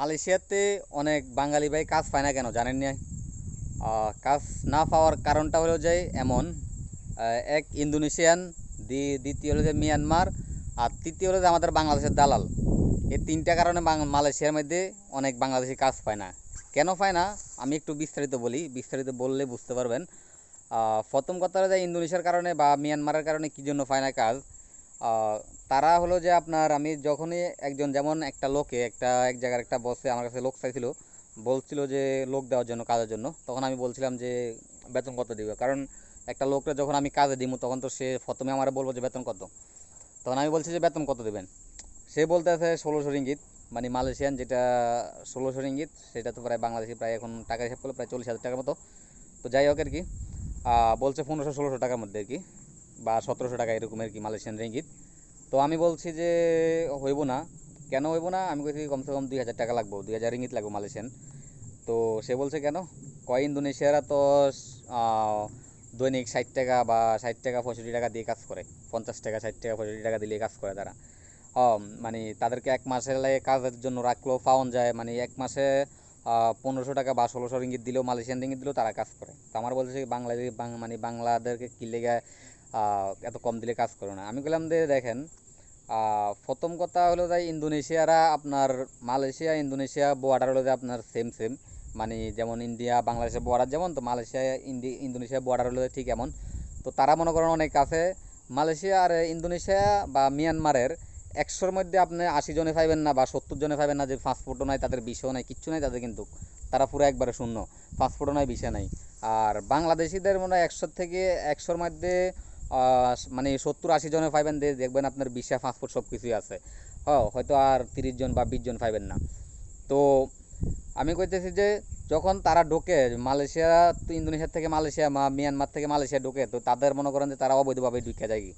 মালয়েশিয়াতে অনেক বাঙালি ভাই কাজ পায় না কেন জানেন না? কাজ না পাওয়ার কারণটা হলো যে এমন এক ইন্দোনেশিয়ান দ্বি- দ্বিতীয় হলো যে মিয়ানমার, আর তৃতীয় হলো যে আমাদের বাংলাদেশের দালাল। এই তিনটা কারণে মালয়েশিয়ার মধ্যে অনেক বাংলাদেশি কাজ পায় না। কেন পায় না? আমি একটু বিস্তারিত বলি। বিস্তারিত বললে বুঝতে পারবেন। প্রথম কথা হলো যে ইন্দোনেশিয়ার কারণে বা মিয়ানমারের কারণে কী জন্য পায় না কাজ? তারা হলো যে আপনার আমি যখনই একজন যেমন একটা লোকে, একটা এক জায়গার একটা বসে আমার কাছে লোক চাইছিল, বলছিল যে লোক দেওয়ার জন্য, কাজের জন্য, তখন আমি বলছিলাম যে বেতন কত দিবে? কারণ একটা লোকটা যখন আমি কাজে দিব তখন তো সে প্রথমে আমার বলব যে বেতন কত। তখন আমি বলছি যে বেতন কত দেবেন? সে বলতে আছে ষোলোশো রিঙ্গিত মানে মালয়েশিয়ান যেটা ষোলোশো রিঙ্গিত, সেটা তো প্রায় বাংলাদেশি প্রায় এখন টাকা হিসাব করলে প্রায় চল্লিশ হাজার টাকার মতো। তো যাই হোক আর কি বলছে পনেরোশো ষোলোশো টাকার মধ্যে আর কি, বা সতেরোশো টাকা এরকম আর কি মালয়েশিয়ান রিঙ্গিত। তো আমি বলছি যে, হইব না। কেন হইব না? আমি বলছি কমসে কম দুই হাজার টাকা লাগবো, দুই হাজার রিঙ্গিত লাগবো মালয়েশিয়ান। তো সে বলছে কেন? কয় ইন্দোনেশিয়ারা তো দৈনিক ষাট টাকা বা ষাট টাকা, পঁয়ষট্টি টাকা দিয়ে কাজ করে। পঞ্চাশ টাকা, ষাট টাকা, পঁয়ষট্টি টাকা দিলে কাজ করে তারা। মানে তাদেরকে এক লাগে কাজের জন্য রাখলেও পাওয়ান যায়। মানে এক মাসে পনেরোশো টাকা বা ষোলোশো রিঙ্গিত দিলেও মালয়েশিয়ান রিঙ্গিত দিলেও তারা কাজ করে। তো আমার বলছে বাংলাদেশ মানে বাংলাদেরকে কি লেগে এত কম দিলে কাজ করে না। আমি বললাম যে, দেখেন প্রথম কথা হলো যে ইন্দোনেশিয়ারা আপনার মালয়েশিয়া, ইন্দোনেশিয়া বর্ডার হলো যে আপনার সেম সেম মানে যেমন ইন্ডিয়া, বাংলাদেশের বর্ডার যেমন, তো মালয়েশিয়া ইন্দোনেশিয়া বর্ডার হলো ঠিক এমন। তো তারা মনে করেন অনেক আছে। মালয়েশিয়া আর ইন্দোনেশিয়া বা মিয়ানমারের একশোর মধ্যে আপনি আশি জনে পাইবেন না বা সত্তর জনে পাইবেন না, যে পাসপোর্টও নাই, তাদের বিষও নাই, কিচ্ছু নাই তাদের কিন্তু। তারা পুরো একবারে শূন্য পাসপোর্টও নাই বিষয় নাই। আর বাংলাদেশিদের মনে হয় একশোর থেকে একশোর মধ্যে মানে সত্তর আশি জনে পাইবেন দেখবেন আপনার ভিসা পাসপোর্ট সব কিছুই আছে। হ হয়তো আর তিরিশ জন বা বিশ জন পাইবেন না। তো আমি কইতেছি যে, যখন তারা ঢোকে, মালয়েশিয়া তো ইন্দোনেশিয়া থেকে মালয়েশিয়া মিয়ানমার থেকে মালয়েশিয়া ঢোকে, তো তাদের মনে করেন যে তারা অবৈধভাবে ঢুকে যায়। কি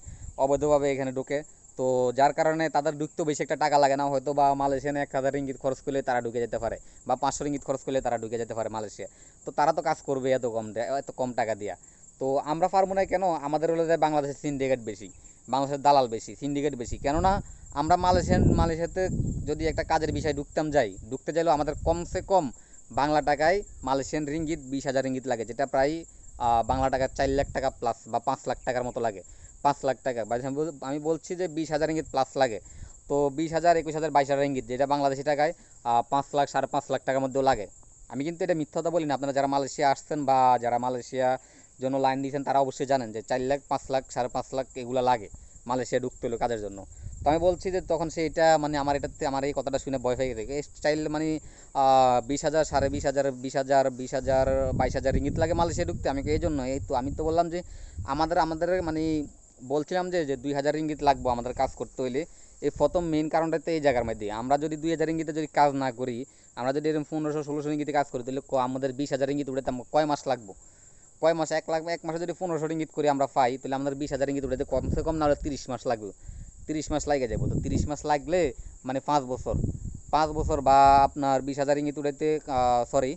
অবৈধভাবে এখানে ঢোকে। তো যার কারণে তাদের ঢুকতেও বেশি একটা টাকা লাগে না, হয়তো বা মালয়েশিয়ানে এক হাজার রিঙ্গিত খরচ করলে তারা ঢুকে যেতে পারে, বা পাঁচশো রিঙ্গিত খরচ করলে তারা ঢুকে যেতে পারে মালয়েশিয়া। তো তারা তো কাজ করবে এত কম এত কম টাকা দিয়া। তো আমরা পারব না কেন? আমাদের হলো যে বাংলাদেশের সিন্ডিকেট বেশি, বাংলাদেশের দালাল বেশি সিন্ডিকেট বেশি। কেননা আমরা মালয়েশিয়ান, মালয়েশিয়াতে যদি একটা কাজের বিষয় ঢুকতাম যাই, ঢুকতে চাইলেও আমাদের কমসে কম বাংলা টাকায় মালয়েশিয়ান রিঙ্গিত বিশ হাজার রিঙ্গিত লাগে, যেটা প্রায় বাংলা টাকা চার লাখ টাকা প্লাস বা পাঁচ লাখ টাকার মতো লাগে, পাঁচ লাখ টাকা। আমি বলছি যে বিশ হাজার রিঙ্গিত প্লাস লাগে। তো বিশ হাজার, একুশ হাজার, বাইশ হাজার রিঙ্গিত যেটা বাংলাদেশি টাকায় পাঁচ লাখ, সাড়ে পাঁচ লাখ টাকার মধ্যেও লাগে। আমি কিন্তু এটা মিথ্যা কথা বলি না। আপনারা যারা মালয়েশিয়া আসছেন বা যারা মালয়েশিয়া জন্য লাইন দিয়েছেন, তারা অবশ্যই জানেন যে চার লাখ, পাঁচ লাখ, সাড়ে পাঁচ লাখ এগুলো লাগে মালয়েশিয়া ঢুকতে হলো কাজের জন্য। তো আমি বলছি যে তখন সে এটা মানে আমার এটাতে, আমার এই কথাটা শুনে ভয় পেয়ে গেছে। স্টাইল মানে বিশ হাজার, সাড়ে বিশ হাজার বিশ হাজার বিশ হাজার, বাইশ হাজার ইঙ্গিত লাগে মালয়েশিয়া ঢুকতে। আমি এই জন্য এই তো আমি তো বললাম যে আমাদের আমাদের মানে বলছিলাম যে যে দুই হাজার ইঙ্গিত লাগবো আমাদের কাজ করতে হইলে। এই প্রথম মেইন কারণটাতে এই জায়গার মধ্যে। আমরা যদি দুই হাজার রিঙ্গিতে যদি কাজ না করি, আমরা যদি এরকম পনেরোশো, ষোলোশো ইঙ্গিতে কাজ করি, তাহলে আমাদের বিশ হাজার ইঙ্গিত আমার কয় মাস লাগবো? কয় মাস? এক লাখ এক মাসে যদি পনেরোশো রিঙ্গিত করে আমরা পাই, তাহলে আমাদের বিশ হাজার রিঙ্গিত উঠাতে কমসে কম না হলে তিরিশ মাস লাগবে। তিরিশ মাস লাগে যাব তো তিরিশ মাস লাগলে মানে পাঁচ বছর। পাঁচ বছর বা আপনার বিশ হাজার ইঙ্গিত উঠাইতে সরি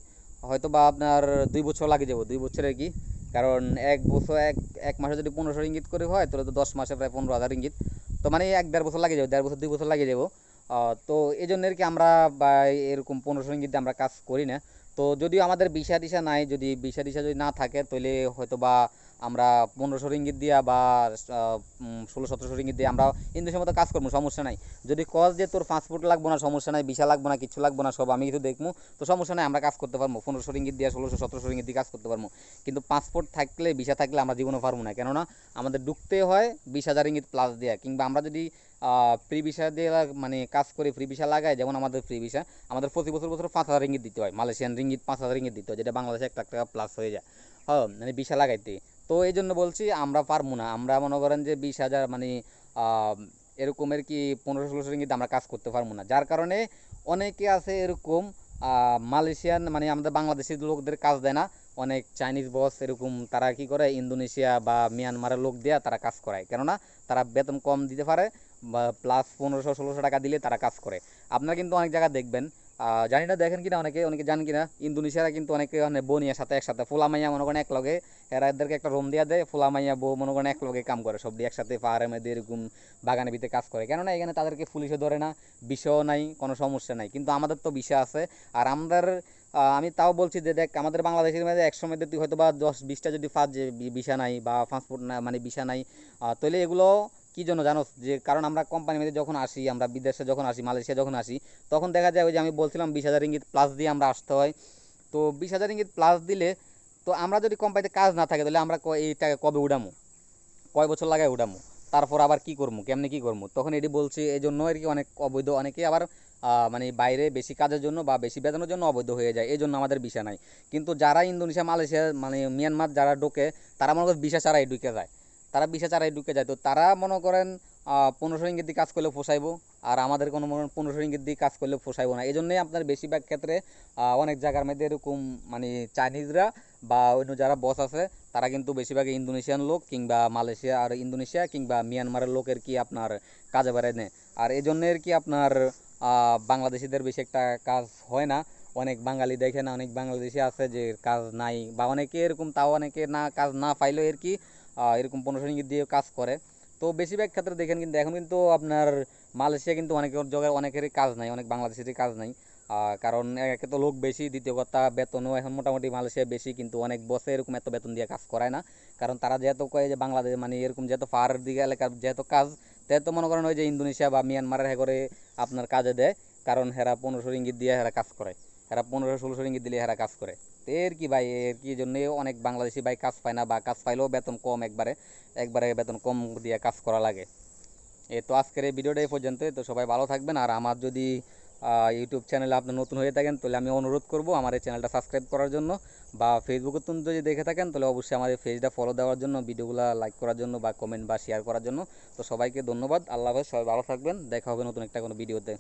হয়তো বা আপনার দুই বছর লাগে যাব দুই বছরের কি? কারণ এক বছর এক এক মাসে যদি পনেরোশো ইঙ্গিত করে হয়, তাহলে তো দশ মাসে প্রায় পনেরো হাজার ইঙ্গিত তো মানে এক দেড় বছর লাগে যাবে দেড় বছর দুই বছর লাগে যাব তো এই জন্য আর কি আমরা বা এরকম পনেরোশো ইঙ্গিত আমরা কাজ করি না? তো যদিও আমাদের বিশা দিশা নাই, যদি বিশা দিশা যদি না থাকে, তাহলে হয়তো বা আমরা পনেরোশো রিঙ্গিত দিয়া বা ষোলো সতেরোশো রিঙ্গিত দিয়ে আমরা ইন্দোনেশিয়ার মতো কাজ করব, সমস্যা নাই। যদি কল যে তোর পাসপোর্ট লাগবো না, সমস্যা নাই বিশা লাগবো না কিছু লাগবো না, সব আমি কিছু দেখব, তো সমস্যা নাই, আমরা কাজ করতে পারব। পনেরোশো রিঙ্গিত দিয়ে ষোলোশো সতেরোশো রিঙ্গিত দিয়ে কাজ করতে পারব। কিন্তু পাসপোর্ট থাকলে বিশা থাকলে আমরা জীবনে পারব না। কেননা আমাদের ঢুকতে হয় বিশ হাজার রিঙ্গিত প্লাস দেওয়া কিংবা আমরা যদি ফ্রি ভিসা দিয়ে মানে কাজ করে ফ্রি ভিসা লাগায়, যেমন আমাদের ফ্রি ভিসা আমাদের প্রতি বছর বছর পাঁচ হাজার রিঙ্গিত দিতে হয়। মালয়েশিয়ান রিঙ্গিত পাঁচ হাজার রিঙ্গিত দিতে হয়, যেটা বাংলাদেশে এক লাখ টাকা প্লাস হয়ে যায়। হ্যাঁ মানে ভিসা লাগাইতে। তো এই জন্য বলছি আমরা পারব না। আমরা মনে করেন যে বিশ হাজার মানে এরকমের কি পনেরো ষোলোশো রিঙ্গিত আমরা কাজ করতে পারব না। যার কারণে অনেকে আছে এরকম মালয়েশিয়ান মানে আমাদের বাংলাদেশের লোকদের কাজ দেয় না। অনেক চাইনিজ বস এরকম, তারা কি করে, ইন্দোনেশিয়া বা মিয়ানমারের লোক দেয়া তারা কাজ করায়। কেননা তারা বেতন কম দিতে পারে প্লাস পনেরোশো, ষোলোশো টাকা দিলে তারা কাজ করে। আপনারা কিন্তু অনেক জায়গায় দেখবেন জানি না দেখেন কিনা অনেকে অনেকে জানেন কিনা, ইন্দোনেশিয়ারা কিন্তু অনেকে মানে বনিয়ার সাথে একসাথে মাইয়া মনে করেন এক লগে এরা এদেরকে একটা রুম দিয়া দেয় মাইয়া বউ মনে করেন এক লগে কাম করে, সব দিয়ে একসাথে পাহাড়ের মধ্যে এরকম বাগানের ভিতরে কাজ করে। কেননা এখানে তাদেরকে পুলিশে ধরে না বিষও নাই, কোনো সমস্যা নাই। কিন্তু আমাদের তো বিষয় আছে, আর আমাদের আমি তাও বলছি যে দেখ, আমাদের বাংলাদেশের মধ্যে একশো মধ্যে তুই হয়তো বা দশ, বিশটা যদি ফাঁস যে বি- ভিসা নাই বা পাসপোর্ট না মানে ভিসা নাই তাহলে এগুলো কি জন্য জানো? যে কারণ আমরা কোম্পানির মধ্যে যখন আসি, আমরা বিদেশে যখন আসি, মালয়েশিয়া যখন আসি, তখন দেখা যায় ওই যে আমি বলছিলাম বিশ হাজার ইঙ্গিত প্লাস দিয়ে আমরা আসতে হয়। তো বিশ হাজার ইঙ্গিত প্লাস দিলে তো আমরা যদি কোম্পানিতে কাজ না থাকে, তাহলে আমরা এই টাকা কবে উঠামো? কয় বছর লাগায় উঠামো? তারপর আবার কি করব কেমনি কি করব তখন এটি বলছি এই জন্য আর কি অনেক অবৈধ। অনেকে আবার মানে বাইরে বেশি কাজের জন্য বা বেশি বেতনের জন্য অবৈধ হয়ে যায়। এই জন্য আমাদের ভিসা নাই। কিন্তু যারা ইন্দোনেশিয়া, মালয়েশিয়া মানে মিয়ানমার যারা ঢোকে, তারা মনে করেন ভিসা ছাড়াই ঢুকে যায়। তারা ভিসা ছাড়াই ঢুকে যায়। তো তারা মনে করেন পনেরোশো ইঙ্গিত দিয়ে কাজ করলে পোষাইবো আর আমাদের কোনো মনে পনেরোশো ইঙ্গিত দিয়ে কাজ করলে পোষাইবো না। এই জন্যই আপনার বেশিরভাগ ক্ষেত্রে অনেক জায়গার মধ্যে এরকম মানে চাইনিজরা বা অন্য যারা বস আছে, তারা কিন্তু বেশিরভাগ ইন্দোনেশিয়ান লোক কিংবা মালয়েশিয়া আর ইন্দোনেশিয়া কিংবা মিয়ানমারের লোকের কি আপনার কাজে বেড়ায় নেয়। আর এই জন্য আর কি আপনার বাংলাদেশিদের বেশি একটা কাজ হয় না। অনেক বাঙালি দেখে না অনেক বাংলাদেশি আছে যে কাজ নাই, বা অনেকে এরকম তাও অনেকে না, কাজ না পাইলেও আর কি এরকম পনেরোশো ইঙ্গিত দিয়ে কাজ করে। তো বেশিরভাগ ক্ষেত্রে দেখেন কিন্তু এখন কিন্তু আপনার মালয়েশিয়া কিন্তু অনেকের জায়গায় অনেকেরই কাজ নাই, অনেক বাংলাদেশেরই কাজ নাই। কারণ একে তো লোক বেশি, দ্বিতীয় কথা বেতনও এখন মোটামুটি মালয়েশিয়া বেশি, কিন্তু অনেক বসে এরকম এত বেতন দিয়ে কাজ করায় না। কারণ তারা যেহেতু কয় যে বাংলাদেশ মানে এরকম যেহেতু পাহাড়ের দিকে এলাকার যেহেতু কাজ যেহেতু মনে করেন ওই যে ইন্দোনেশিয়া বা মিয়ানমারের হ্যাঁ করে আপনার কাজে দেয়। কারণ হেরা পনেরোশো রিঙ্গিত দিয়ে হেরা কাজ করে হেরা পনেরো ষোলোশো রিঙ্গিত দিলে হেরা কাজ করে। তো এর কি ভাই? এর কি জন্য অনেক বাংলাদেশি ভাই কাজ পায় না বা কাজ পাইলেও বেতন কম একবারে একবারে বেতন কম দিয়ে কাজ করা লাগে। এ তো আজকের এই ভিডিওটা এই তো সবাই ভালো থাকবেন। আর আমার যদি ইউটিউব চ্যানেলে আপনি নতুন হয়ে থাকেন, তাহলে আমি অনুরোধ করব আমার এই চ্যানেলটা সাবস্ক্রাইব করার জন্য। বা ফেসবুকে তুমি যদি দেখে থাকেন, তাহলে অবশ্যই আমার এই পেজটা ফলো দেওয়ার জন্য ভিডিওগুলো লাইক করার জন্য বা কমেন্ট বা শেয়ার করার জন্য। তো সবাইকে ধন্যবাদ। আল্লাহ হাফেজ। সবাই ভালো থাকবেন। দেখা হবে নতুন একটা কোনো ভিডিওতে